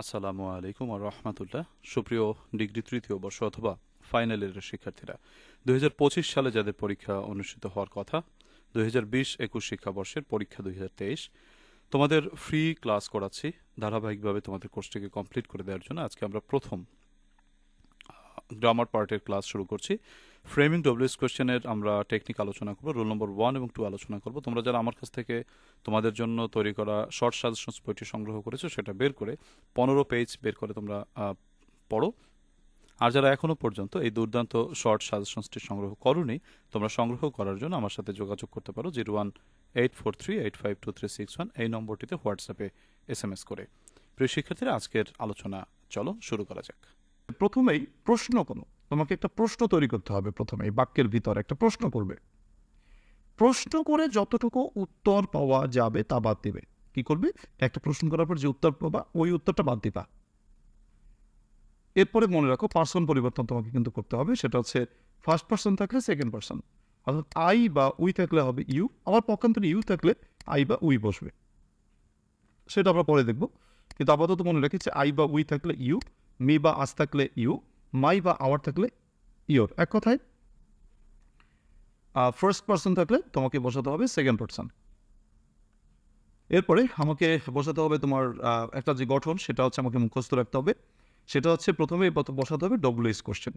আসসালামু আলাইকুম আর রহমতুল্লাহ। সুপ্রিয় ডিগ্রি তৃতীয় বর্ষ অথবা ফাইনালের শিক্ষার্থীরা, দুই হাজার পঁচিশ সালে যাদের পরীক্ষা অনুষ্ঠিত হওয়ার কথা, দুই হাজার বিশ একুশ শিক্ষাবর্ষের পরীক্ষা দুই হাজার তেইশ, তোমাদের ফ্রি ক্লাস করাচ্ছি। ধারাবাহিকভাবে তোমাদের কোর্সটিকে কমপ্লিট করে দেওয়ার জন্য আজকে আমরা প্রথম গ্রামার পার্টের ক্লাস শুরু করছি। ফ্রেমিং ডব্লিউএস কোয়েশ্চেনের আমরা টেকনিক আলোচনা করব। রোল নম্বর ওয়ান এবং টু আলোচনা করব। তোমরা যারা আমার কাছ থেকে তোমাদের জন্য তৈরি করা শর্ট সাজেশনস বইটি সংগ্রহ করেছ, সেটা বের করে পনেরো পেজ বের করে তোমরা পড়ো। আর যারা এখনও পর্যন্ত এই দুর্দান্ত শর্ট সাজেশনসটি সংগ্রহ করোনি, তোমরা সংগ্রহ করার জন্য আমার সাথে যোগাযোগ করতে পারো zero one eight four three eight five two three six one এই নম্বরটিতে হোয়াটসঅ্যাপে এস এম এস করে। প্রিয় শিক্ষার্থীরা, আজকের আলোচনা চলো শুরু করা যাক। প্রথমেই প্রশ্ন কোনো। তোমাকে একটা প্রশ্ন তৈরি করতে হবে প্রথমে, এই বাক্যের ভিতর একটা প্রশ্ন করবে। প্রশ্ন করে যতটুকু উত্তর পাওয়া যাবে তা বাদ দিবে। কি করবে? একটা প্রশ্ন করার পর যে উত্তর পাবা, ওই উত্তরটা বাদ দিবা। এরপরে মনে রাখো পার্সন পরিবর্তন তোমাকে কিন্তু করতে হবে, সেটা হচ্ছে ফার্স্ট পার্সন থাকলে সেকেন্ড পার্সন অর্থাৎ আই বা উই থাকলে হবে ইউ আবার পক্ষান্তরে ইউ থাকলে আই বা উই বসবে। সেটা আমরা পরে দেখব। কিন্তু আপাতত মনে রেখেছে আই বা উই থাকলে ইউ মি বা আজ থাকলে ইউ মাই বা আওয়ার থাকলে ইয়োর এক কথায় ফার্স্ট পার্সন থাকলে তোমাকে বসাতে হবে সেকেন্ড পার্সন এরপরে আমাকে বসাতে হবে তোমার একটা যে গঠন, সেটা হচ্ছে আমাকে মুখস্থ রাখতে হবে। সেটা হচ্ছে প্রথমে বসাতে হবে WH question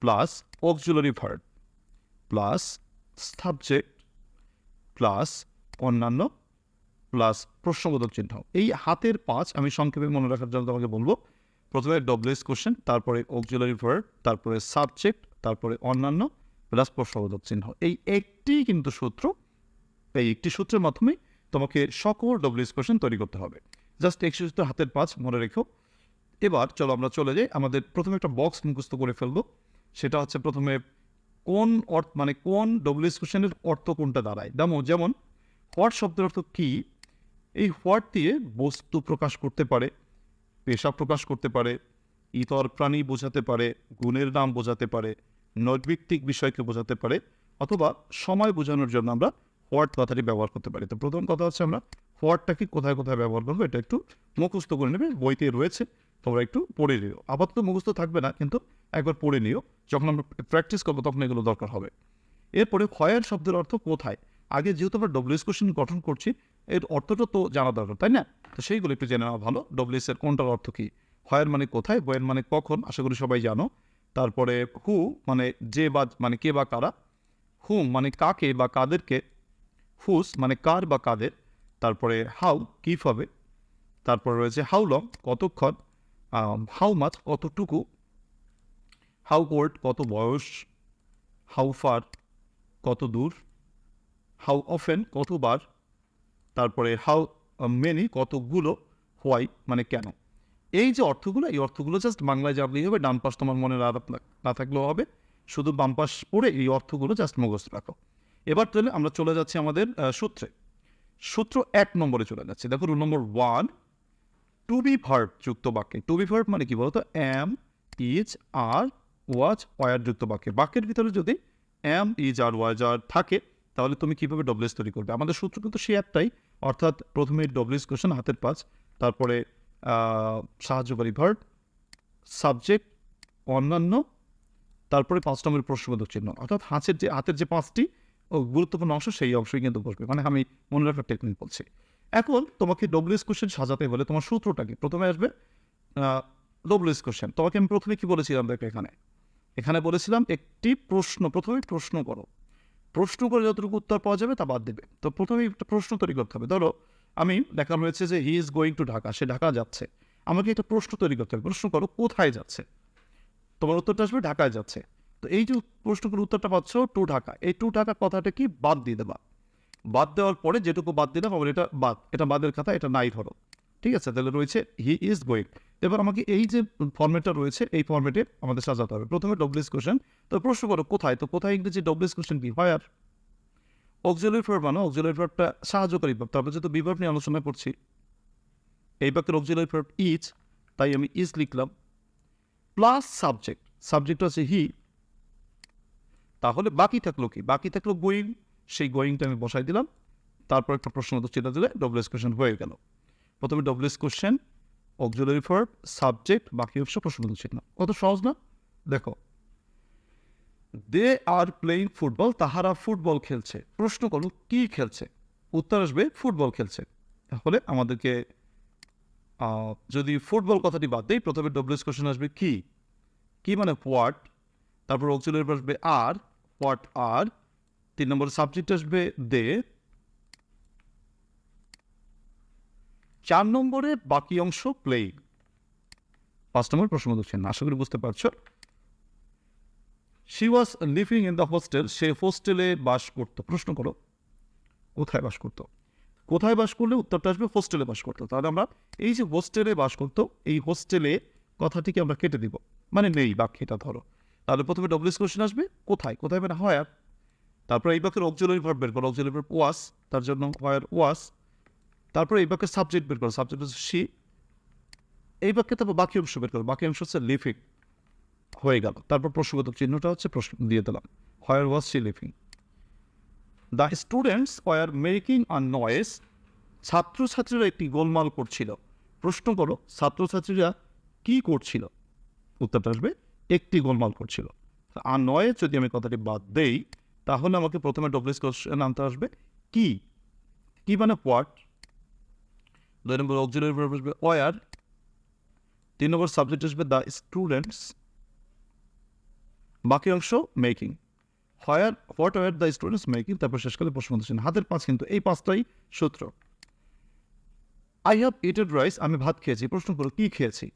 plus auxiliary verb plus subject plus অন্যান্য প্লাস প্রশ্নবোধক চিহ্ন। এই হাতের পাঁচ আমি সংক্ষেপে মনে রাখার জন্য তোমাকে বলব। প্রথমে ডব্লিউএস কোশ্চেন তারপরে অক্সিলারি ভার্ব তারপরে সাবজেক্ট তারপরে অন্যান্য প্লাস প্রশ্নবোধক চিহ্ন। এই একটি কিন্তু সূত্র, এই একটি সূত্রের মাধ্যমে তোমাকে সকল ডব্লিউএস কোশ্চেন তৈরি করতে হবে। জাস্ট একটি সূত্র হাতের পাঁচ, মনে রেখো। এবার চলো আমরা চলে যাই, আমাদের প্রথমে একটা বক্স মুখস্থ করে ফেলব। সেটা হচ্ছে প্রথমে কোন অর্থ মানে কোন ডব্লিউএস কোশ্চেনের অর্থ কোনটা দাঁড়ায়? যেমন যেমন হোয়াট শব্দের অর্থ কী? এই হোয়াট দিয়ে বস্তু প্রকাশ করতে পারে। পেশা প্রকাশ করতে পারে, ইতর প্রাণী বোঝাতে পারে, গুণের নাম বোঝাতে পারে নৈর্ভিত্তিক বিষয়কে বোঝাতে পারে, অথবা সময় বোঝানোর জন্য আমরা হোয়াট কথাটি ব্যবহার করতে পারি। তো প্রথম কথা হচ্ছে আমরা হোয়াটটাকে কোথায় কোথায় ব্যবহার করব, এটা একটু মুখস্থ করে নেবে, বইতে রয়েছে, তোমরা একটু পড়ে নিও। আপাতত মুখস্থ থাকবে না, কিন্তু একবার পড়ে নিও, যখন আমরা প্র্যাকটিস করব তখন এগুলো দরকার হবে। এরপরে ক্ষয়ের শব্দের অর্থ কোথায়? আগে যেহেতু আমরা ডব্লিউএস কোশ্চেন গঠন করছি এর অর্থটা তো জানা দরকার, তাই না? তো সেইগুলো একটু জেনে নেওয়া ভালো। ডব্লিউএস এর কোনটার অর্থ কি? ক্ষয়ের মানে কোথায়? বয়ের মানে কখন? আশা করি সবাই জানো। তারপরে হু মানে যে বা মানে কে বা কারা? হুম মানে কাকে বা কাদেরকে? হুস মানে কার বা কাদের? তারপরে হাউ কীভাবে তারপরে রয়েছে হাউ লং কতক্ষণ? হাউ মাছ কতটুকু? হাউ ওল্ড কত বয়স? হাউ ফার কত দূর? হাউ অফেন কতবার? তারপরে হাউ মেনি কতগুলো হোয়াই মানে কেন? এই যে অর্থগুলো, এই অর্থগুলো জাস্ট বাংলায় জানলেই হবে, ডান পাশ তোমার মনে না থাকলেও হবে। শুধু বাম পাশ পড়ে এই অর্থগুলো জাস্ট মুখস্থ রাখো। এবার তাহলে আমরা চলে যাচ্ছি আমাদের সূত্রে। সূত্র এক নম্বরে চলে যাচ্ছে। দেখো rule number one to be verb যুক্ত বাক্যে। টু বি ভার্ব মানে কি বলতো? Am is are was were যুক্ত বাক্যে বাক্যের ভিতরে যদি এম ইজ আর ওয়াজ আর থাকে তাহলে তুমি কীভাবে ডব্লিউএস তৈরি করবে? আমাদের সূত্র কিন্তু সে একটাই। অর্থাৎ প্রথমে ডব্লিউএস কোশ্চেন হাতের পাঁচ, তারপরে সাহায্যকারী ভার্ব সাবজেক্ট অন্যান্য, তারপরে পাঁচ নম্বরের প্রশ্নবোধক চিহ্ন। অর্থাৎ হাতের যে হাতের যে পাঁচটি, ও গুরুত্বপূর্ণ অংশ সেই অংশই কিন্তু বসবে। মানে আমি মনে রাখার টেকনিক বলছি। এখন তোমাকে ডব্লিউএস কোশ্চেন সাজাতে হলে তোমার সূত্রটাকে প্রথমে আসবে ডব্লিউএস কোশ্চেন তোমাকে আমি প্রথমে কি বলেছিলাম দেখো এখানে? এখানে বলেছিলাম একটি প্রশ্ন, প্রথমে প্রশ্ন করো। প্রশ্ন করে যতটুকু উত্তর পাওয়া যাবে তা বাদ দেবে। তো প্রথমেই একটা প্রশ্ন তৈরি করতে হবে। ধরো, আমি দেখানো হয়েছে যে he is going to Dhaka সে ঢাকা যাচ্ছে। আমাকে একটা প্রশ্ন তৈরি করতে হবে। প্রশ্ন করো, কোথায় যাচ্ছে? তোমার উত্তরটা আসবে ঢাকায় যাচ্ছে। তো এই যে প্রশ্ন করে উত্তরটা পাচ্ছ টু ঢাকা এই টু ঢাকা কথাটা কি? বাদ দিয়ে দেবা। বাদ দেওয়ার পরে যেটুকু বাদ দিলাম আবার এটা বাদ। এটা বাদের কথা, এটা নাই ধরো। ঠিক আছে, তাহলে রয়েছে হি ইজ গোয়িং এবার আমাকে এই যে ফর্মেটটা রয়েছে, এই ফর্মেটে আমাদের সাজাতে হবে। প্রথমে ডব্লিউএস কোশ্চেন তো প্রশ্ন করো, কোথায়? তো কোথায় ইংরেজি ডব্লিউএস কোশ্চেন কি? হয় আর অক্সিলারি ভার্ব মানে অক্সিলারি ভার্বটা সাহায্যকারী ভার্ব তারপরে যেহেতু বিভার্ব নিয়ে আলোচনা করছি এই বাক্যের অক্সিলারি ভার্ব ইজ তাই আমি ইজ লিখলাম। প্লাস সাবজেক্ট সাবজেক্ট আছে হি তাহলে বাকি থাকল কি? বাকি থাকল গোয়িং সেই গোয়িংটা আমি বসাই দিলাম। তারপর একটা প্রশ্ন তো চিন্তা দিলে ডব্লিউএস কোশ্চেন হয়ে গেল। প্রথমে WH question auxiliary verb subject বাকি অংশ প্রশ্নবোধক চিহ্ন কত সহজ না? দেখো। দে আর প্লেইং ফুটবল তাহারা ফুটবল খেলছে। প্রশ্ন করো, কি খেলছে? উত্তর আসবে ফুটবল খেলছে। তাহলে আমাদেরকে যদি ফুটবল কথাটি বাদ দেই, প্রথমে ডব্লিউএস কোশ্চেন আসবে কি? কি মানে হোয়াট তারপর অক্সিলারি আসবে আর হোয়াট আর তিন নম্বর সাবজেক্ট আসবে দে চার নম্বরে বাকি অংশ প্লে পাঁচ নম্বর প্রশ্ন চিহ্ন আশা করি বুঝতে পারছ। She was living in the hostel সে হোস্টেলে বাস করতো। প্রশ্ন করো, কোথায় বাস করতো? কোথায় বাস করলে উত্তরটা আসবে? হোস্টেলে বাস করতো। তাহলে আমরা এই যে হোস্টেলে বাস করতো, এই হোস্টেলে কথাটিকে আমরা কেটে দিব। মানে নেই, বাক্যটা ধরো। তাহলে প্রথমে ডব্লিউএস কোশ্চেন আসবে। কোথায়? কোথায় মানে হয় তারপর এই বাক্যের অক্সিলারি ভার্ব বের করো। অক্সিলারি ভার্ব ওয়াস তার জন্য হোয়ার ওয়াস তারপর এই বাক্যের সাবজেক্ট বের করো। সাবজেক্ট হচ্ছে সি এই বাক্যে তারপর বাকি অংশ বের করো। বাকি অংশ হচ্ছে লিভিং হয়ে গেল। তারপর প্রশ্নগত চিহ্নটা হচ্ছে প্রশ্ন দিয়ে দিলাম। Where was she living the students were making a noise ছাত্রছাত্রীরা একটি গোলমাল করছিল। প্রশ্ন করো, ছাত্রছাত্রীরা কি করছিল? উত্তরটা আসবে, একটি গোলমাল করছিল। আর নয় যদি আমি কথাটি বাদ দেই, তাহলে আমাকে প্রথমে ডব্লিউএস কোশ্চেন আনতে আসবে। কি? কি মানে হোয়াট দুই নম্বর অক্সিলারি ভার্ব আসবে ওয়ার তিন নম্বর সাবজেক্ট আসবে দ্য স্টুডেন্টস বাকি অংশ making where what were the students making তারপর শেষকালে প্রশ্ন দিচ্ছেন হাতের পাঁচ কিন্তু এই পাঁচটাই সূত্র। আই হ্যাভ ইটেড রাইস আমি ভাত খেয়েছি। প্রশ্ন করো কি খেয়েছি?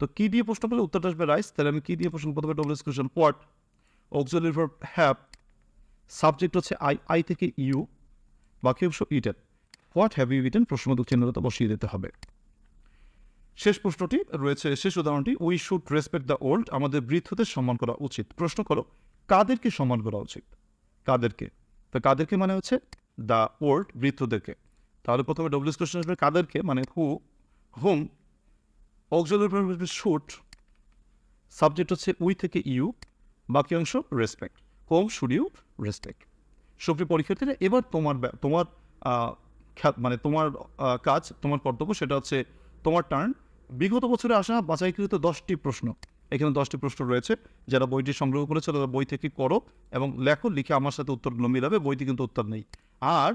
তো কি দিয়ে প্রশ্ন করলে উত্তরটা আসবে রাইস তাহলে আমি কি দিয়ে প্রশ্ন প্রথমে WH question what auxiliary verb have subject হচ্ছে আই আই থেকে ইউ বাকি অংশ eaten what have you eaten প্রশ্নবোধক চিহ্নটা বসিয়ে দিতে হবে। শেষ প্রশ্নটি রয়েছে, শেষ উদাহরণটি we should respect the old আমাদের বৃদ্ধদের সম্মান করা উচিত। প্রশ্ন করো, কাদেরকে সম্মান করা উচিত? কাদেরকে? তো কাদেরকে মানে হচ্ছে দ্য ওল্ড বৃদ্ধদেরকে। তাহলে প্রথমে ডব্লিউএস কোশ্চেন আসবে, কাদেরকে? মানে who whom auxiliary should subject হচ্ছে উই থেকে ইউ বাকি অংশ respect whom should you respect সুপ্রিয় পরীক্ষার্থীরা, এবার তোমার তোমার মানে তোমার কাজ, তোমার কর্তব্য সেটা হচ্ছে তোমার টার্ন বিগত বছরে আসা বাছাইকৃত দশটি প্রশ্ন। এখানে দশটি প্রশ্ন রয়েছে। যারা বইটি সংগ্রহ করেছে তারা বই থেকে করো এবং লেখো, লিখে আমার সাথে উত্তরগুলো মিলাবে বইটি কিন্তু উত্তর নেই। আর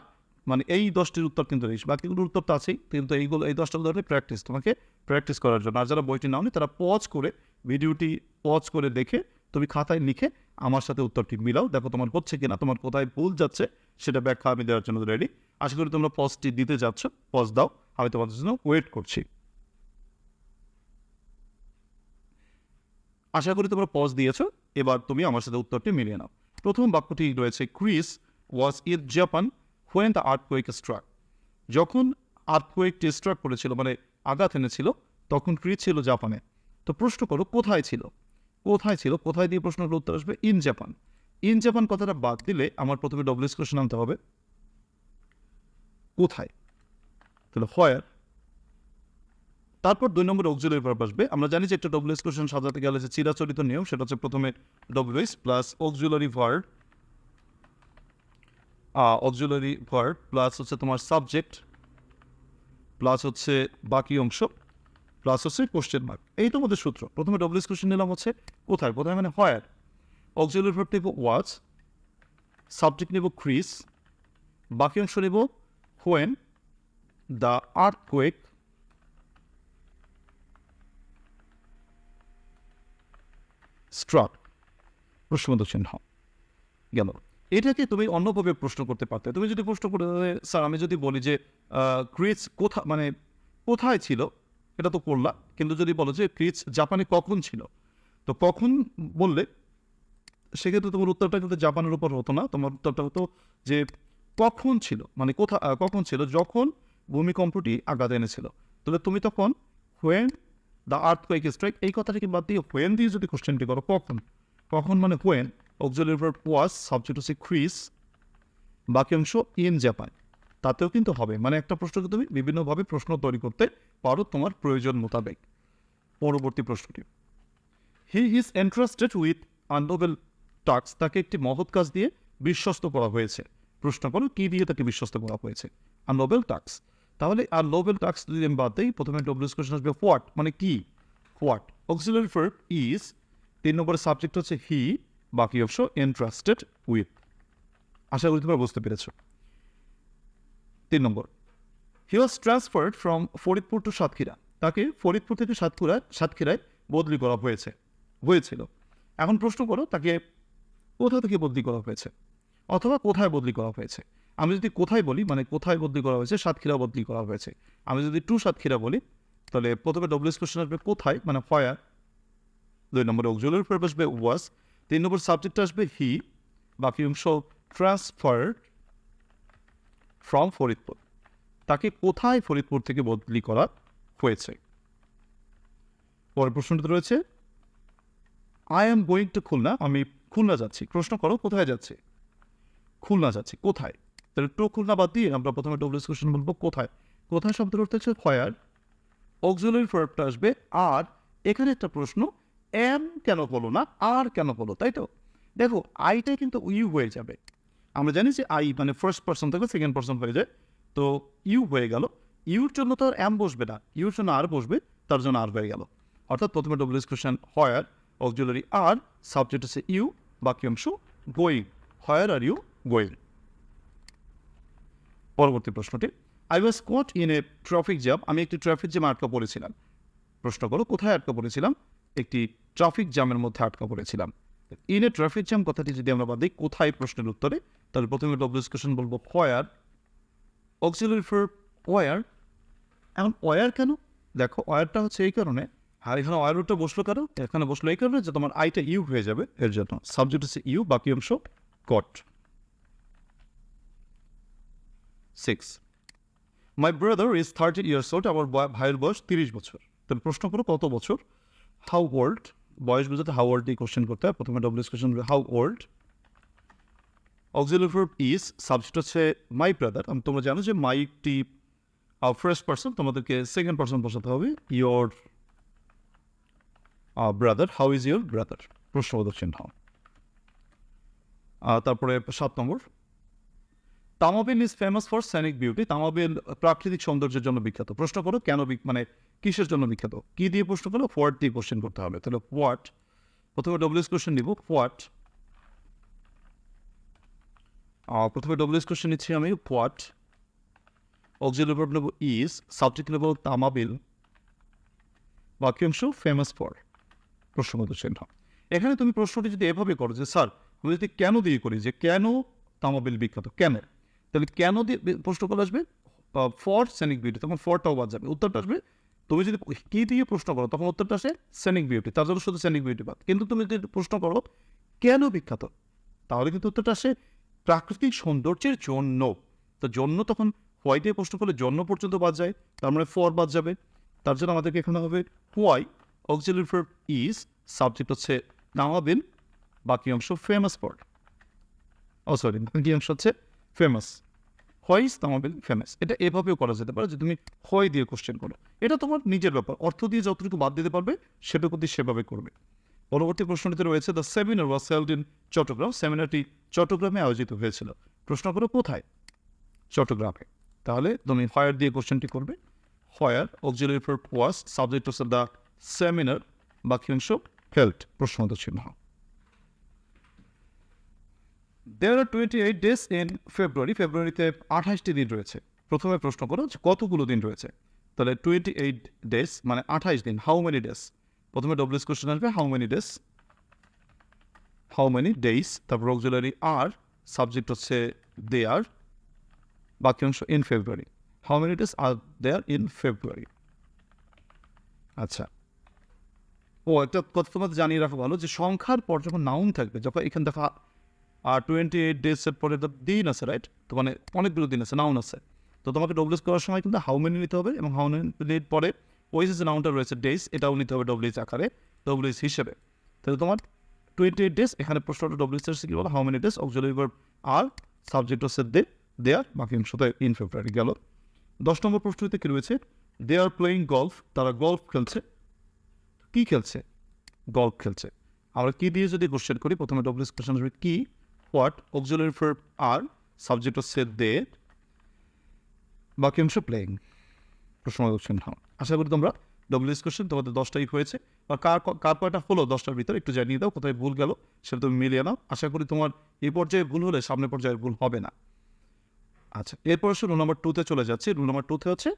মানে এই দশটির উত্তর কিন্তু নেই, বাকিগুলোর উত্তর তো আছেই, কিন্তু এইগুলো, এই দশটা ধরনের প্র্যাকটিস তোমাকে প্র্যাকটিস করার জন্য। আর যারা বইটি নাওনি, তারা পজ করে ভিডিওটি পজ করে দেখে, তুমি খাতায় লিখে আমার সাথে উত্তরটি মিলাও। দেখো তোমার হচ্ছে কিনা, তোমার কোথায় ভুল যাচ্ছে, সেটা ব্যাখ্যা আমি দেওয়ার জন্য রেডি আশা করি তোমরা পজটি দিতে যাচ্ছ। পজ দাও, আমি তোমাদের জন্য ওয়েট করছি। আশা করি তোমরা পজ দিয়েছ, এবার তুমি আমার সাথে উত্তরটি মিলিয়ে নাও। প্রথম বাক্যটি রয়েছে Chris was in Japan when the earthquake struck যখন আর্থকুয়েকটি স্ট্রাক করেছিল মানে আঘাত এনেছিল, তখন ক্রিস ছিল জাপানে। তো প্রশ্ন করো, কোথায় ছিল? কোথায় ছিল? কোথায় দিয়ে প্রশ্নগুলো উত্তর আসবে? ইন জাপান ইন জাপান কথাটা বাদ দিলে আমার প্রথমে ডব্লিউএস কোশ্চেন আনতে হবে। কোথায়? তাহলে হোয়ার তারপর দুই নম্বর অক্সিলারি ভার্ব আসবে। আমরা জানি যে একটা ডব্লিউএস কোশ্চেন সাজাতে গেলে যে চিরাচরিত নিয়ম, সেটা হচ্ছে প্রথমে WH plus auxiliary verb auxiliary verb plus হচ্ছে তোমার সাবজেক্ট প্লাস হচ্ছে বাকি অংশ প্লাস হচ্ছে কোশ্চেন মার্ক এই তো আমাদের সূত্র। প্রথমে ডব্লিউএস কোশ্চেন নিলাম হচ্ছে কোথায়? কোথায় মানে হোয়ার অক্সিলারি ভার্ব নেব ওয়াচ সাবজেক্ট নেব ক্রিস বাকি অংশ নেব দ্য আর্থ কোয়েক স্ট্রাক প্রশ্নবোধক চিহ্ন। গেল। এটাকে তুমি অন্যভাবে প্রশ্ন করতে পারতে। তুমি যদি প্রশ্ন করে, স্যার, আমি যদি বলি যে ক্রিচ কোথা মানে কোথায় ছিল? এটা তো করলা কিন্তু যদি বলো যে ক্রিচ জাপানে কখন ছিল? তো কখন বললে, সেক্ষেত্রে তোমার উত্তরটা কিন্তু জাপানের উপর হতো না। তোমার উত্তরটা হতো যে কখন ছিল? মানে কোথা কখন ছিল? যখন ভূমিকম্পটি আঘাত এনেছিল। তাহলে তুমি তখন when the earthquake strike এই কথাটাকে বাদ দিয়ে হোয়েন দিয়ে যদি কোশ্চেনটি করো, কখন? কখন মানে হোয়েন অক্সিলারি ভার্ব সাবজেক্ট হচ্ছে ক্রিস বাকি অংশ ইন জাপান তাতেও কিন্তু হবে। মানে একটা প্রশ্নকে তুমি বিভিন্নভাবে প্রশ্ন তৈরি করতে পারো তোমার প্রয়োজন মোতাবেক। পরবর্তী প্রশ্নটি। He is interested with an noble task তাকে একটি মহৎ কাজ দিয়ে বিশ্বস্ত করা হয়েছে। প্রশ্ন করো কি দিয়ে তাকে বিশ্বস্ত করা হয়েছে? An noble task? তাহলে আর নোবেল টাস্ক যদি আমি বাদ দিই, প্রথমে ডব্লিউএস কোশ্চেন আসবে হোয়াট মানে কি? হোয়াট অক্সিলারি ভার্ব ইজ তিন নম্বরের সাবজেক্ট হচ্ছে হি বাকি অংশ ইন্টারেস্টেড উইথ আশা করি তোমরা বুঝতে পেরেছ। তিন নম্বর। He was transferred from Faridpur to Satkhira. তাকে ফরিদপুর থেকে সাতক্ষীরা সাতক্ষীরায় বদলি করা হয়েছে। হয়েছিল। এখন প্রশ্ন করো, তাকে কোথা থেকে বদলি করা হয়েছে? অথবা কোথায় বদলি করা হয়েছে। আমি যদি কোথায় বলি মানে কোথায় বদলি করা হয়েছে সাতক্ষীরা বদলি করা হয়েছে। আমি যদি টু সাতক্ষীরা বলি, তাহলে প্রথমে ডব্লিউএস কোশ্চেন আসবে কোথায় মানে ফায়ার দুই নম্বরে অক্সুলারি ভার্ব আসবে ওয়াজ তিন নম্বর সাবজেক্ট আসবে হি বাকি অংশ ট্রান্সফার্ড ফ্রম ফরিদপুর। তাকে কোথায় ফরিদপুর থেকে বদলি করা হয়েছে? পরের প্রশ্নটা রয়েছে I am going to Khulna, আমি খুলনা যাচ্ছি, প্রশ্ন করো, কোথায় যাচ্ছে? খুলনা যাচ্ছি, কোথায়? তাহলে টু খুলনা বাদ দিয়ে আমরা প্রথমে ডব্লিউএস কোশ্চেন বলব কোথায়? কোথায় শব্দের অর্থ হচ্ছে ফয়ার অক্সিলারি ভার্বটা আসবে আর এখানে একটা প্রশ্ন এম কেন বলো না আর কেন বলো, তাই তো? দেখো আইটাই কিন্তু ইউ হয়ে যাবে। আমরা জানি যে আই মানে ফার্স্ট পার্সন থেকে সেকেন্ড পার্সন হয়ে যায়। তো ইউ হয়ে গেল। ইউর জন্য তো আর এম বসবে না। ইউর জন্য আর বসবে, তার জন্য আর হয়ে গেল। অর্থাৎ প্রথমে W S question where auxiliary R subject হচ্ছে ইউ বাকি অংশ going where are you going পরবর্তী প্রশ্নটি। I was caught in a traffic jam আমি একটি ট্রাফিক জ্যামে আটকা পড়েছিলাম। প্রশ্ন করো, কোথায় আটকা পড়েছিলাম? একটি ট্রাফিক জ্যামের মধ্যে আটকা পড়েছিলাম। ইন এ ট্রাফিক জ্যাম কথাটি যদি আমরা বাদ দিই, কোথায় প্রশ্নের উত্তরে? তাহলে প্রথমে ডব্লিউএস কোশ্চেন বলব ফয়ার অক্সিলারি ফর ওয়ার এখন ওয়ার কেন? দেখো ওয়ারটা হচ্ছে এই কারণে। আর এখানে ওয়ার রুটটা বসল কেন? এখানে বসল এই কারণে যে তোমার আইটা ইউ হয়ে যাবে। এর জন্য। সাবজেক্ট হচ্ছে ইউ বাকি অংশ caught six my brother is thirty years old আমার ভাইয়ের বয়স তিরিশ বছর। তাহলে প্রশ্ন করো কত বছর? হাউ ওল্ড বয়স বোঝাতে হাউ ওল্ড দিয়ে কোশ্চেন করতে হয়। প্রথমে WH question how old auxiliary verb is subject হচ্ছে মাই ব্রাদার তোমরা জানো যে মাইটি ফার্স্ট পার্সন তোমাদেরকে সেকেন্ড পার্সন বসাতে হবে your brother how is your brother প্রশ্নবোধক চিহ্ন। আহ, তারপরে সাত নম্বর। Tamabil is famous for scenic beauty Tamabil প্রাকৃতিক সৌন্দর্যের জন্য বিখ্যাত। প্রশ্ন করো, কেন মানে কিসের জন্য বিখ্যাত? কি দিয়ে প্রশ্ন করো হোয়াট দিয়ে কোশ্চেন করতে হবে। তাহলে হোয়াট প্রথমে ডব্লিউএস কোশ্চেন নিব। হোয়াট প্রথমে ডব্লিউএস কোশ্চেন নিচ্ছি আমি। হোয়াট অক্সিলারি নেব ইজ সাবজেক্ট নেব তামাবিল বাক্যাংশ ফেমাস ফর প্রশ্নগত চিহ্ন এখানে তুমি প্রশ্নটি যদি এভাবে করো যে, স্যার, আমি যদি কেন দিয়ে করি যে, কেন তামাবিল বিখ্যাত? কেন? তাহলে কেন দিয়ে প্রশ্ন করা আসবে? ফর সেনিক বিউটি তখন ফরটাও বাদ যাবে। উত্তরটা আসবে, তুমি যদি কি দিয়ে প্রশ্ন করো, তখন উত্তরটা আসে সেনিক বিউটি তার জন্য শুধু সেনিক বিউটি বাদ। কিন্তু তুমি যদি প্রশ্ন করো, কেন বিখ্যাত? তাহলে কিন্তু উত্তরটা আসে প্রাকৃতিক সৌন্দর্যের জন্য। তো জন্য তখন হোয়াই দিয়ে প্রশ্ন করলে জন্য পর্যন্ত বাদ যায়, তার মানে ফর বাদ যাবে। তার জন্য আমাদেরকে এখানে হবে why auxiliary verb is subject হচ্ছে নামাবিল বাকি অংশ ফেমাস ফর ও সরি বাকি অংশ হচ্ছে ফেমাস হোয়াইস তামাবিল ফেমাস। এটা এভাবেও করা যেতে পারে যে তুমি হয় দিয়ে কোশ্চেন করো। এটা তোমার নিজের ব্যাপার। অর্থ দিয়ে যতটুকু বাদ দিতে পারবে, সেটুকু দিয়ে সেভাবে করবে। পরবর্তী প্রশ্নটিতে রয়েছে the seminar was held in Chittagong সেমিনারটি চট্টগ্রামে আয়োজিত হয়েছিল। প্রশ্ন করো, কোথায়? চট্টগ্রামে। তাহলে তুমি ফায়ার দিয়ে কোশ্চেনটি করবে। Where auxiliary for was subject হচ্ছে দ্য সেমিনার বাকি অংশ হেল্ট প্রশ্নগত চিহ্ন। There are twenty eight days in February ফেব্রুয়ারিতে আঠাশটি দিন রয়েছে। প্রথমে প্রশ্ন করো যে কতগুলো দিন রয়েছে? তাহলে টোয়েন্টি এইট ডেজ মানে আঠাশ দিন হাউ মেনি ডেজ প্রথমে ডব্লিউএস কোশ্চেন আসবে how many days how many days তারপর অক্সিলারি আর সাবজেক্ট হচ্ছে দে আর বাকি অংশ in February how many days are there in February আচ্ছা। ও, একটা কথা তোমাদের জানিয়ে রাখা ভালো যে সংখ্যার পর যখন নাউন থাকবে, যখন এখানে দেখা আর টোয়েন্টি এইট ডেজের পরে তো দিন আছে রাইট তো মানে অনেকগুলো দিন আছে নাউন আছে। তো তোমাকে ডব্লিউএস করার সময় কিন্তু হাউ মেনি নিতে হবে এবং হাউ মেনি পরে ওই যে নাউনটা রয়েছে ডেজ এটাও নিতে হবে ডব্লিউএস আকারে ডব্লিউএস হিসেবে। তাহলে তোমার টোয়েন্টি এইট ডেজ এখানে প্রশ্নটা ডব্লিউএস এর কি বলো? How many days auxiliary verb R subject হচ্ছে দে দেয়ার বাকি অংশতে ইন ফেব্রুয়ারি গেল। দশ নম্বর প্রশ্নটিতে কি রয়েছে? দে আর প্লেয়িং গলফ তারা গলফ খেলছে। কি খেলছে? গল্ফ খেলছে। আমরা কি দিয়ে যদি কোশ্চেন করি, প্রথমে ডব্লিউএস কোশ্চেন আসবে কি? What auxiliary verb R subject হচ্ছে দে বাকি অংশ প্লেয়িং প্রশ্ন কোশ্চেন হ্যাঁ আশা করি তোমরা ডব্লিউএস কোশ্চেন তোমাদের দশটাই হয়েছে। বা কার কয়টা হলো দশটার ভিতরে একটু জানিয়ে দাও, কোথায় ভুল গেল সেটা তুমি মিলিয়ে নাও। আশা করি তোমার এই পর্যায়ে ভুল হলে সামনের পর্যায়ে ভুল হবে না। আচ্ছা এরপর হচ্ছে রুল নাম্বার টুতে চলে যাচ্ছে। রুল নাম্বার টুতে হচ্ছে,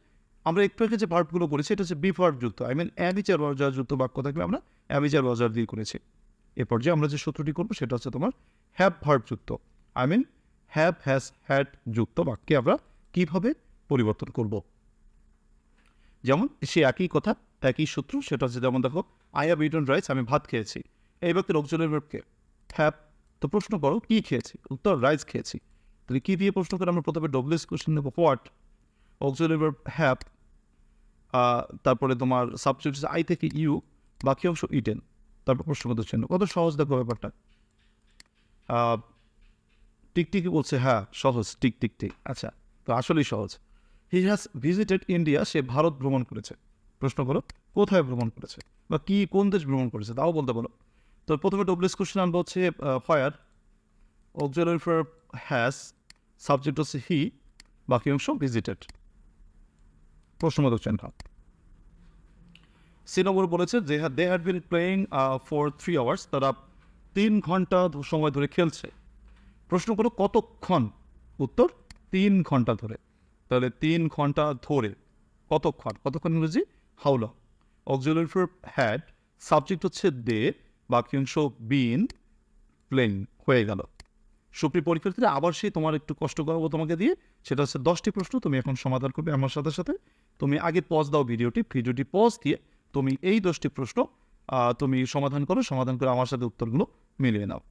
আমরা একটু আগে যে ভার্বগুলো করেছি, এটা হচ্ছে যুক্ত আই মিন অ্যামিচার যুক্ত বাক্য থাকলে আমরা অ্যামিচার ওয়াজার দিয়ে করেছি। এ পর্যায়ে আমরা যে সূত্রটি করব, সেটা হচ্ছে তোমার হ্যাভ ভার্ব যুক্ত। I mean have has had যুক্ত বাক্যে আমরা কীভাবে পরিবর্তন করব? যেমন, সে একই কথা, একই সূত্র, সেটা হচ্ছে যেমন দেখো আই হ্যাভ ইটন রাইস আমি ভাত খেয়েছি। এই ব্যক্তির অক্সিলারি ভার্বকে হ্যাভ তো প্রশ্ন করো, কি খেয়েছি? উত্তর রাইস খেয়েছি। তাহলে কী দিয়ে প্রশ্ন করে আমরা প্রথমে ডব্লিউএস কোশ্চেন নেব হোয়াট অক্সিলারি ভার্ব হ্যাভ তারপরে তোমার সাবজেক্ট আই থেকে ইউ বাকি অংশ ইটেন তারপর প্রশ্ন প্রশ্নগত চিহ্ন কত সহজ দেখো ব্যাপারটা। টিকটিকি বলছে হ্যাঁ সহজ, টিক টিক টিক। আচ্ছা তো আসলেই সহজ। হি হ্যাজ ভিজিটেড ইন্ডিয়া সে ভারত ভ্রমণ করেছে। প্রশ্ন করো কোথায় ভ্রমণ করেছে? বা কি, কোন দেশ ভ্রমণ করেছে? তাও বলতে বলো। তো প্রথমে ডব্লিউএস কোশ্চেন আনব হচ্ছে where auxiliary for has subject হচ্ছে হি বাকি অংশ ভিজিটেড প্রশ্নবোধক চিহ্ন সি বলেছে যে they had been playing for three hours তারা তিন ঘণ্টা সময় ধরে খেলছে। প্রশ্ন করো কতক্ষণ? উত্তর, তিন ঘণ্টা ধরে। তাহলে তিন ঘণ্টা ধরে কতক্ষণ? কতক্ষণ ইংরেজি? হাউল অক্সিলারি ফর হ্যাড সাবজেক্ট হচ্ছে দে বাকি অংশ বিন প্লেন হয়ে গেল। সুপ্রি পরীক্ষার্থীরা, আবার সেই তোমার একটু কষ্ট করাবো তোমাকে দিয়ে। সেটা হচ্ছে দশটি প্রশ্ন, তুমি এখন সমাধান করবে আমার সাথে সাথে। তুমি আগে পজ দাও ভিডিওটি ভিডিওটি পজ দিয়ে তুমি এই দশটি প্রশ্ন তুমি সমাধান করো, সমাধান করে আমার সাথে উত্তরগুলো মিলিয়ে নাও।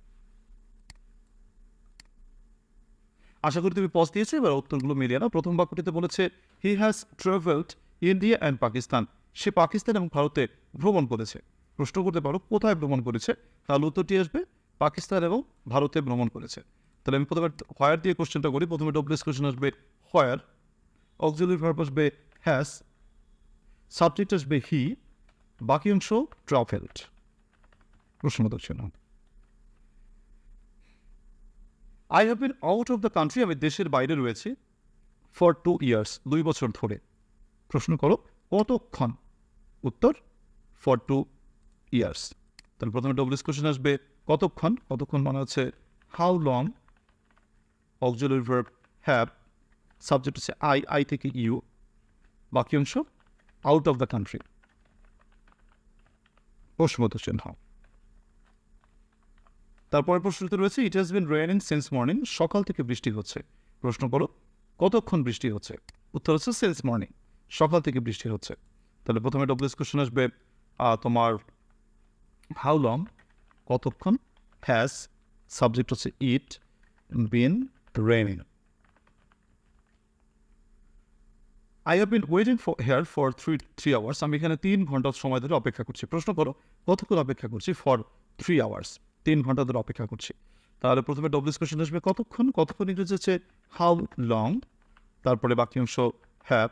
আশা করি তুমি পজ দিয়েছ, এবার উত্তরগুলো মিলিয়ে নাও। প্রথম বাক্যটিতে বলেছে he has travelled India and Pakistan সে পাকিস্তান এবং ভারতে ভ্রমণ করেছে। প্রশ্ন করতে পারো, কোথায় ভ্রমণ করেছে? তাহলে উত্তরটি আসবে, পাকিস্তান এবং ভারতে ভ্রমণ করেছে। তাহলে আমি প্রথমে হোয়ার দিয়ে কোশ্চেনটা করি। প্রথমে ডব্লিউএস কোশ্চেন আসবে হোয়ার অক্সিলারি ভার্ব আসবে হ্যাজ সাবজেক্ট আসবে হি বাকি অংশ ট্রাভেলড প্রশ্নবোধক চিহ্ন I have been out of the country আমি দেশের বাইরে রয়েছি ফর টু ইয়ার্স দুই বছর ধরে। প্রশ্ন করো, কতক্ষণ? উত্তর ফর টু ইয়ার্স তাহলে প্রথমে ডব্লিউএস কোশ্চেন আসবে, কতক্ষণ? কতক্ষণ মানে হচ্ছে how long auxiliary verb have subject হচ্ছে আই আই থেকে ইউ বাকি অংশ আউট অফ দ্য কান্ট্রি প্রশ্নবোধক চিহ্ন। তারপরে প্রশ্নতে রয়েছে it has been raining since morning সকাল থেকে বৃষ্টি হচ্ছে। প্রশ্ন করো, কতক্ষণ বৃষ্টি হচ্ছে? উত্তর হচ্ছে সিন্স মর্নিং সকাল থেকে বৃষ্টি হচ্ছে। তাহলে প্রথমে ডব্লিউএস কোশ্চেন আসবে তোমার হাউ লং কতক্ষণ হ্যাজ সাবজেক্ট হচ্ছে it been raining I have been waiting for here for three three hours আমি এখানে তিন ঘণ্টা সময় ধরে অপেক্ষা করছি। প্রশ্ন করো, কতক্ষণ অপেক্ষা করছি ফর থ্রি আওয়ার্স তিন ঘণ্টা ধরে অপেক্ষা করছি। তাহলে প্রথমে ডব্লিউস কোশ্চেন আসবে কতক্ষণ? কতক্ষণ ইংরেজি হচ্ছে হাউ লং তারপরে বাকি অংশ হ্যাভ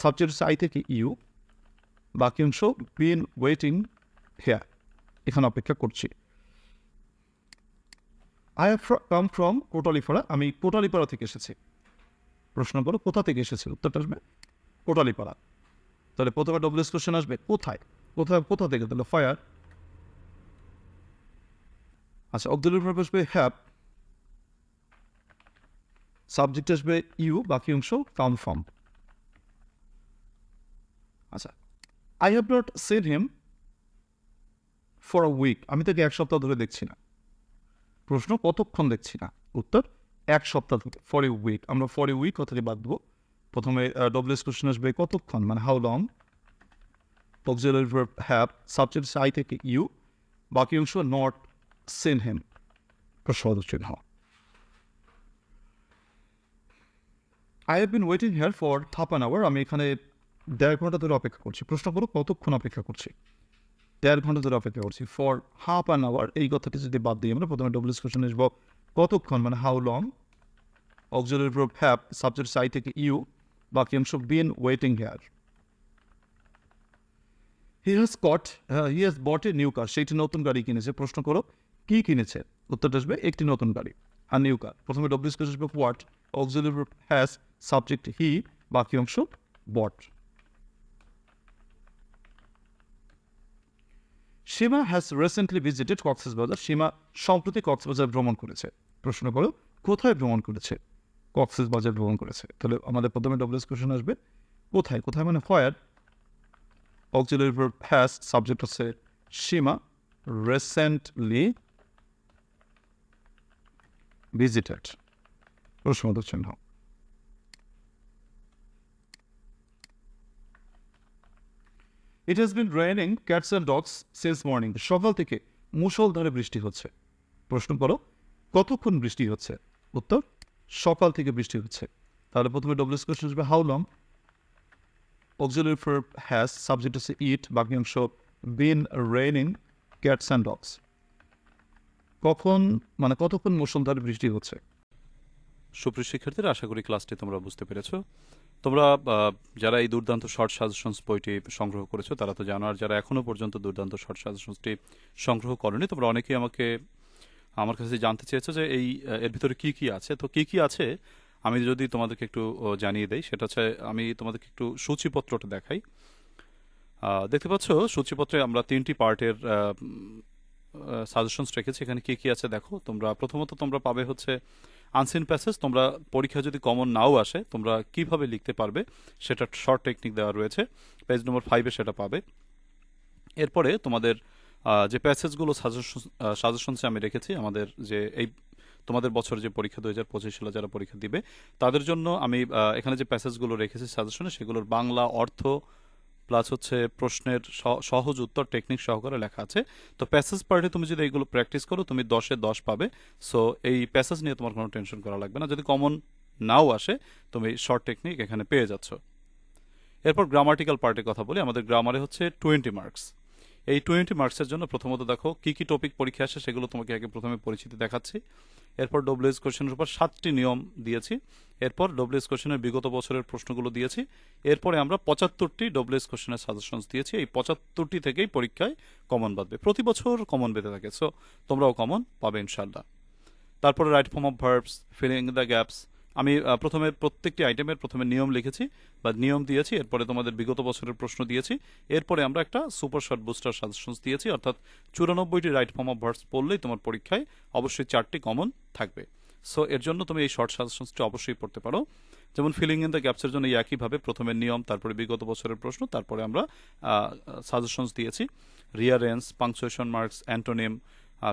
সাবজেক্ট হচ্ছে আই থেকে ইউ বাকি অংশ বিন ওয়েটিং হেয়ার এখানে অপেক্ষা করছি। I have come from Kotalipara. আমি কোটালিপাড়া থেকে এসেছি। প্রশ্ন করো, কোথা থেকে এসেছে? উত্তরটা আসবে কোটালিপাড়া। তাহলে প্রথমে ডব্লিউএস কোশ্চেন আসবে কোথায়? কোথায় কোথা থেকে? তাহলে ফায়ার আচ্ছা অক্সিলারি ভার্ব আসবে হ্যাভ সাবজেক্ট আসবে ইউ, বাকি অংশ কাম ফ্রম আচ্ছা I have not seen him for a week আমি তাকে এক সপ্তাহ ধরে দেখছি না। প্রশ্ন, কতক্ষণ দেখছি না? উত্তর, এক সপ্তাহ ধরে ফর এ উইক আমরা ফর এ উইক কথাটি বাদ দেবো। প্রথমে ডব্লিউএস কোশ্চেন আসবে কতক্ষণ? মানে how long auxiliary verb have subject I থেকে ইউ। বাকি অংশ নট সেন হেম প্রশ্নবোধক চিহ্ন I have been waiting here for half an hour আমি এখানে দেড় ঘণ্টা ধরে অপেক্ষা করছি প্রশ্ন করো কতক্ষণ অপেক্ষা করছি দেড় ঘণ্টা ধরে অপেক্ষা করছি ফর হাফ অ্যান আওয়ার এই কথাটি যদি বাদ দিই আমরা প্রথমে ডব্লিউএস কোশ্চেন আসব কতক্ষণ মানে how long auxiliary verb have subject I থেকে ইউ বাকি অংশ been waiting here he has caught he has bought a new car সেইটি নতুন গাড়ি কিনেছে প্রশ্ন করো কি কিনেছে উত্তরটা আসবে একটি নতুন গাড়ি আর নিউ কার প্রথমে কোশ্চেন আসবে what auxiliary verb has subject he বাকি অংশ bought Sima has recently visited Cox's Bazar. Sima সম্প্রতি কক্সবাজার ভ্রমণ করেছে। প্রশ্ন করো, কোথায় ভ্রমণ করেছে? কক্সবাজার ভ্রমণ করেছে। তাহলে আমাদের প্রথমে ডব্লিউএস কোশ্চেন আসবে, কোথায়? কোথায় মানে ফয়ার অক্সিলারি হ্যাজ সাবজেক্ট হচ্ছে সীমা রিসেন্টলি ভিজিটেড প্রশ্নবোধক চিহ্ন। It has been raining cats and dogs since morning সকাল থেকে মুষলধারে বৃষ্টি হচ্ছে। প্রশ্ন করো, কতক্ষণ বৃষ্টি হচ্ছে? উত্তর, সকাল থেকে বৃষ্টি হচ্ছে। তাহলে প্রথমে ডব্লিউএস কোশ্চেন আসবে how long auxiliary verb has subject হচ্ছে ইট বাকি অংশ been raining cats and dogs কখন মানে কতক্ষণ মুষলধারে বৃষ্টি হচ্ছে? সুপ্রিয় শিক্ষার্থীরা, আশা করি ক্লাসটি তোমরা বুঝতে পেরেছ। তোমরা যারা এই দুর্দান্ত শর্ট সাজেশনস বইটি সংগ্রহ করেছ, তারা তো জানো, আর যারা এখনও পর্যন্ত দুর্দান্ত শর্ট সাজেশনসটি সংগ্রহ করনি, তোমরা অনেকেই আমাকে, আমার কাছে জানতে চেয়েছো যে এই এর ভিতরে কি কি আছে। তো কি কি আছে, আমি যদি তোমাদেরকে একটু জানিয়ে দেই, সেটা হচ্ছে আমি তোমাদেরকে একটু সূচিপত্রটা দেখাই। দেখতে পাচ্ছ, সূচিপত্রে আমরা তিনটি পার্টের সাজেশনস রেখেছি। এখানে কি কি আছে দেখো। তোমরা প্রথমত তোমরা পাবে হচ্ছে আনসিন প্যাসেজ তোমরা পরীক্ষা যদি কমন নাও আসে, তোমরা কীভাবে লিখতে পারবে সেটা শর্ট টেকনিক দেওয়া রয়েছে। পেজ নম্বর ফাইভে সেটা পাবে। এরপরে তোমাদের যে প্যাসেজগুলো সাজেশন সাজেশনসে আমি রেখেছি, আমাদের যে এই, তোমাদের বছর যে পরীক্ষা দু হাজার পঁচিশ সালে যারা পরীক্ষা দিবে, তাদের জন্য আমি এখানে যে প্যাসেজগুলো রেখেছি সাজেশনে সেগুলোর বাংলা অর্থ প্লাস হচ্ছে প্রশ্নের সহজ উত্তর টেকনিক সহকারে লেখা আছে। তো প্যাসেজ পার্টে তুমি যদি এইগুলো প্র্যাকটিস করো, তুমি দশে দশ পাবে। সো এই প্যাসেজ নিয়ে তোমার কোনো টেনশন করা লাগবে না। যদি কমন নাও আসে, তুমি শর্ট টেকনিক এখানে পেয়ে যাচ্ছ। এরপর গ্রামাটিক্যাল পার্টের কথা বলি। আমাদের গ্রামারে হচ্ছে টোয়েন্টি মার্কস এই টোয়েন্টি মার্কসের জন্য প্রথমত দেখো, কি কি টপিক পরীক্ষা আসে সেগুলো তোমাকে আগে প্রথমে পরিচিতি দেখাচ্ছি। এরপর ডব্লিউএস কোশ্চেনের উপর সাতটি নিয়ম দিয়েছি। এরপর ডব্লিউএস কোশ্চেনের বিগত বছরের প্রশ্নগুলো দিয়েছি। এরপরে আমরা পঁচাত্তরটি ডব্লিউএস কোশ্চেনের সাজেশনস দিয়েছি। এই পঁচাত্তরটি থেকেই পরীক্ষায় কমন বাঁধবে। প্রতি বছর কমন বেঁধে থাকে। সো তোমরাও কমন পাবে ইনশাল্লাহ তারপরে right form of verbs filling the gaps আমি প্রথমে প্রত্যেকটি আইটেমের প্রথমে নিয়ম লিখেছি বা নিয়ম দিয়েছি, এরপরে তোমাদের বিগত বছরের প্রশ্ন দিয়েছি, এরপরে আমরা একটা সুপার শর্ট বুস্টার সাজেশনস দিয়েছি, অর্থাৎ চুরানব্বইটি রাইট ফর্ম অফ ভার্বস পড়লেই তোমার পরীক্ষায় অবশ্যই চারটি কমন থাকবে। সো এর জন্য তুমি এই শর্ট সাজেশনসটি অবশ্যই পড়তে পারো। যেমন ফিলিং ইন দ্য গ্যাপসের জন্য একইভাবে প্রথমে নিয়ম, তারপরে বিগত বছরের প্রশ্ন, তারপরে আমরা সাজেশনস দিয়েছি। Rearrange punctuation marks antonym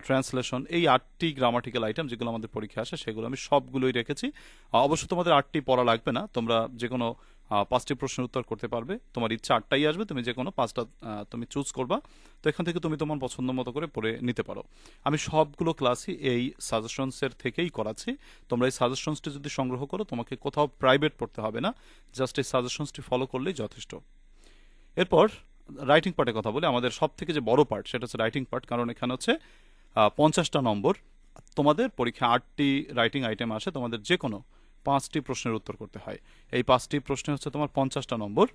translation এই আটটি গ্রামাটিক্যাল আইটেম যেগুলো আমাদের পরীক্ষা আসে, সেগুলো আমি সবগুলোই রেখেছি। অবশ্য তোমাদের আটটি পড়া লাগবে না, তোমরা যে কোনো পাঁচটি প্রশ্নের উত্তর করতে পারবে। তোমার ইচ্ছা আটটাই আসবে, তুমি যে কোনো পাঁচটা তুমি চুজ করবা। তো এখান থেকে তুমি তোমার পছন্দ মতো করে পড়ে নিতে পারো। আমি সবগুলো ক্লাসই এই সাজেশনসের থেকেই করাচ্ছি। তোমরা এই সাজেশনসটি যদি সংগ্রহ করো, তোমাকে কোথাও প্রাইভেট পড়তে হবে না জাস্ট এই সাজেশনসটি ফলো করলেই যথেষ্ট। এরপর রাইটিং পার্টের কথা বলি। আমাদের সব থেকে যে বড় পার্ট সেটা হচ্ছে রাইটিং পার্ট কারণ এখানে হচ্ছে পঞ্চাশটা নম্বর। তোমাদের পরীক্ষা আটটি রাইটিং আইটেম আসে, তোমাদের যে কোনো পাঁচটি প্রশ্নের উত্তর করতে হয়। এই পাঁচটি প্রশ্নে হচ্ছে তোমার পঞ্চাশটা নম্বর।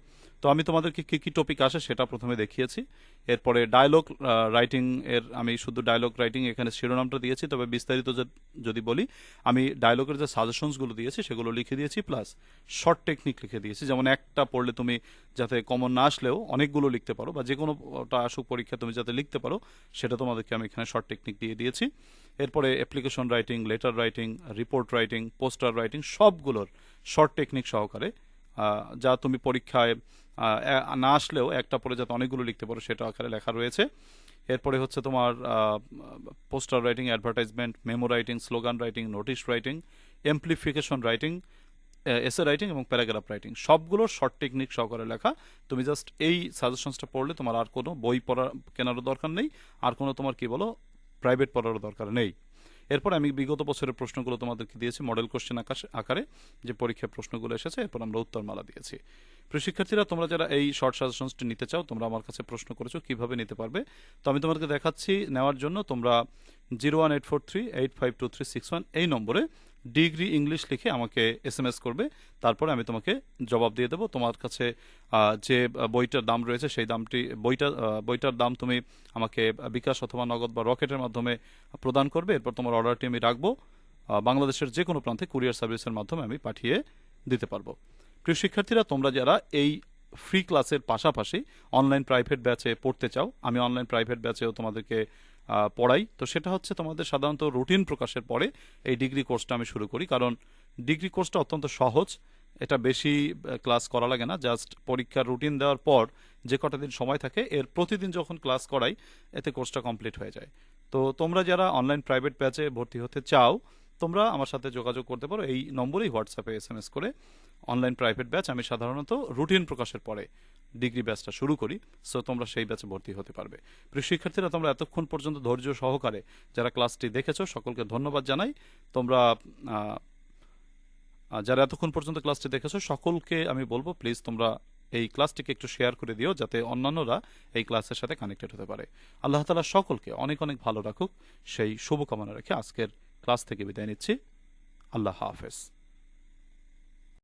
তো আমি তোমাদেরকে কী কী টপিক আসে সেটা প্রথমে দেখিয়েছি। এরপরে ডায়লগ রাইটিং এর, আমি শুধু ডায়লগ রাইটিং এখানে শিরোনামটা দিয়েছি, তবে বিস্তারিত যদি বলি, আমি ডায়লগের যে সাজেশনসগুলো দিয়েছি, সেগুলো লিখে দিয়েছি প্লাস শর্ট টেকনিক লিখে দিয়েছি। যেমন একটা পড়লে তুমি যাতে কমন না আসলেও অনেকগুলো লিখতে পারো, বা যে কোনোটা আসুক পরীক্ষা তুমি যাতে লিখতে পারো, সেটা তোমাদেরকে আমি এখানে শর্ট টেকনিক দিয়ে দিয়েছি। এরপরে application writing letter writing report writing poster writing সবগুলোর শর্ট টেকনিক সহকারে যা তুমি পরীক্ষায় না আসলেও একটা পরে যাতে অনেকগুলো লিখতে পারো, সেটা আকারে লেখা রয়েছে। এরপরে হচ্ছে তোমার poster writing, advertisement, memo writing, slogan writing, notice writing, amplification writing essay writing এবং প্যারাগ্রাফ রাইটিং। সবগুলো শর্ট টেকনিক সহকারে লেখা। তুমি জাস্ট এই সাজেশনসটা পড়লে তোমার আর কোনো বই পড়া, কেনারও দরকার নেই। আর কোনো তোমার কি বলো, প্রাইভেট পড়ারও দরকার নেই। এরপর আমি বিগত বছরের প্রশ্নগুলো তোমাদেরকে দিয়েছি মডেল কোশ্চেন আকারে, যে পরীক্ষার প্রশ্নগুলো এসেছে, এরপর আমরা উত্তরমালা দিয়েছি। প্রিয় শিক্ষার্থীরা, তোমরা যারা এই শর্ট সাজেশনসটি নিতে চাও, তোমরা আমার কাছে প্রশ্ন করেছ কীভাবে নিতে পারবে। তো আমি তোমাদেরকে দেখাচ্ছি, নেওয়ার জন্য তোমরা zero one eight four three eight five two three six one এই নম্বরে। ডিগ্রি ইংলিশ লিখে আমাকে এস এম এস করবে। তারপরে আমি তোমাকে জবাব দিয়ে দেবো। তোমার কাছে যে বইটার দাম রয়েছে, সেই দামটি, বইটা বইটার দাম তুমি আমাকে বিকাশ অথবা নগদ বা রকেটের মাধ্যমে প্রদান করবে। এরপর তোমার অর্ডারটি আমি রাখব। বাংলাদেশের যে কোনো প্রান্তে কুরিয়ার সার্ভিসের মাধ্যমে আমি পাঠিয়ে দিতে পারব। প্রিয় শিক্ষার্থীরা, তোমরা যারা এই ফ্রি ক্লাসের পাশাপাশি অনলাইন প্রাইভেট ব্যাচে পড়তে চাও, আমি অনলাইন প্রাইভেট ব্যাচেও তোমাদেরকে পড়াই। তো সেটা হচ্ছে তোমাদের সাধারণত রুটিন প্রকাশের পরে এই ডিগ্রি কোর্সটা আমি শুরু করি। কারণ ডিগ্রি কোর্সটা অত্যন্ত সহজ। এটা বেশি ক্লাস করা লাগে না। জাস্ট পরীক্ষার রুটিন দেওয়ার পর যে কটা দিন সময় থাকে, এর প্রতিদিন যখন ক্লাস করাই, এতে কোর্সটা কমপ্লিট হয়ে যায়। তো তোমরা যারা অনলাইন প্রাইভেট ব্যাচে ভর্তি হতে চাও, তোমরা আমার সাথে যোগাযোগ করতে পারো। এই নম্বরেই হোয়াটসঅ্যাপে এস এম এস করে অনলাইন প্রাইভেট ব্যাচ আমি সাধারণত রুটিন প্রকাশের পরে ডিগ্রি ব্যাচটা শুরু করি সো তোমরা সেই ব্যাচে ভর্তি হতে পারবে। প্রিয় শিক্ষার্থীরা, তোমরা এতক্ষণ পর্যন্ত ধৈর্য সহকারে যারা ক্লাসটি দেখেছ, সকলকে ধন্যবাদ জানাই। তোমরা যারা এতক্ষণ পর্যন্ত ক্লাসটি দেখেছ, সকলকে আমি বলব প্লিজ তোমরা এই ক্লাসটিকে একটু শেয়ার করে দিও, যাতে অন্যান্যরা এই ক্লাসের সাথে কানেক্টেড হতে পারে। আল্লাহ তালা সকলকে অনেক অনেক ভালো রাখুক। সেই শুভকামনা রেখে আজকের ক্লাস থেকে বিদায় নিচ্ছি। আল্লাহ হাফেজ।